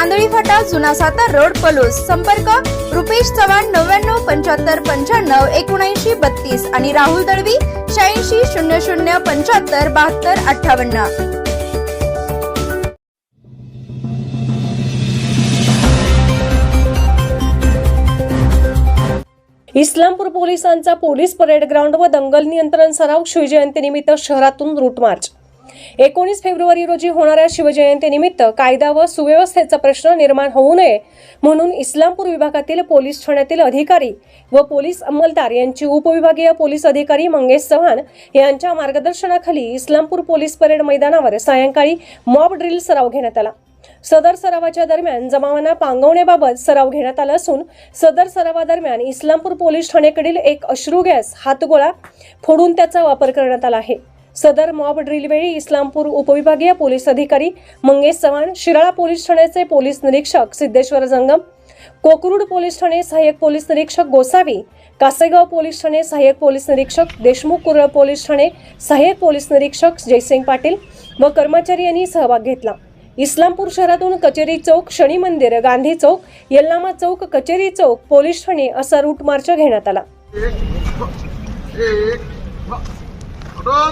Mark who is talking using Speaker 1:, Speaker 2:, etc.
Speaker 1: आंधळी फाटा जुना सातार रोड पलूस. संपर्क रुपेश चव्हाण नव्याण्णव पंच्याहत्तर पंच्याण्णव एकोणऐंशी बत्तीस आणि राहुल दळवी शहाऐंशी शून्य शून्य पंच्याहत्तर बहात्तर अठ्ठावन्न.
Speaker 2: इस्लामपूर पोलिसांचा पोलीस परेड ग्राउंड व दंगल नियंत्रण सराव शिवजयंतीनिमित्त शहरातून रूट मार्च एकोणीस फेब्रुवारी रोजी होणाऱ्या शिवजयंतीनिमित्त कायदा व सुव्यवस्थेचा प्रश्न निर्माण होऊ नये म्हणून इस्लामपूर विभागातील पोलीस ठाण्यातील अधिकारी व पोलीस अंमलदार यांची उपविभागीय पोलीस अधिकारी मंगेश चव्हाण यांच्या मार्गदर्शनाखाली इस्लामपूर पोलीस परेड मैदानावर सायंकाळी मॉब ड्रिल सराव घेण्यात आला. सदर सरावाच्या दरम्यान जमावांना पांगवण्याबाबत सराव घेण्यात आला असून सदर सरावादरम्यान इस्लामपूर पोलीस ठाणेकडील एक अश्रू गॅस हातगोळा फोडून त्याचा वापर करण्यात आला आहे. सदर मॉब ड्रिलवेळी इस्लामपूर उपविभागीय पोलीस अधिकारी मंगेश चव्हाण शिराळा पोलीस ठाण्याचे पोलीस निरीक्षक सिद्धेश्वर जंगम कोकरूड पोलीस ठाणे सहाय्यक पोलीस निरीक्षक गोसावी कासेगाव पोलीस ठाणे सहाय्यक पोलीस निरीक्षक देशमुख कुरळ पोलीस ठाणे सहाय्यक पोलीस निरीक्षक जयसिंग पाटील व कर्मचारी यांनी सहभाग घेतला. इस्लामपूर शहरातून कचेरी चौक शनी मंदिर गांधी चौक यल्लामा चौक कचेरी चौक पोलीस ठाणे असा रूट मार्च घेण्यात आला.
Speaker 3: รอ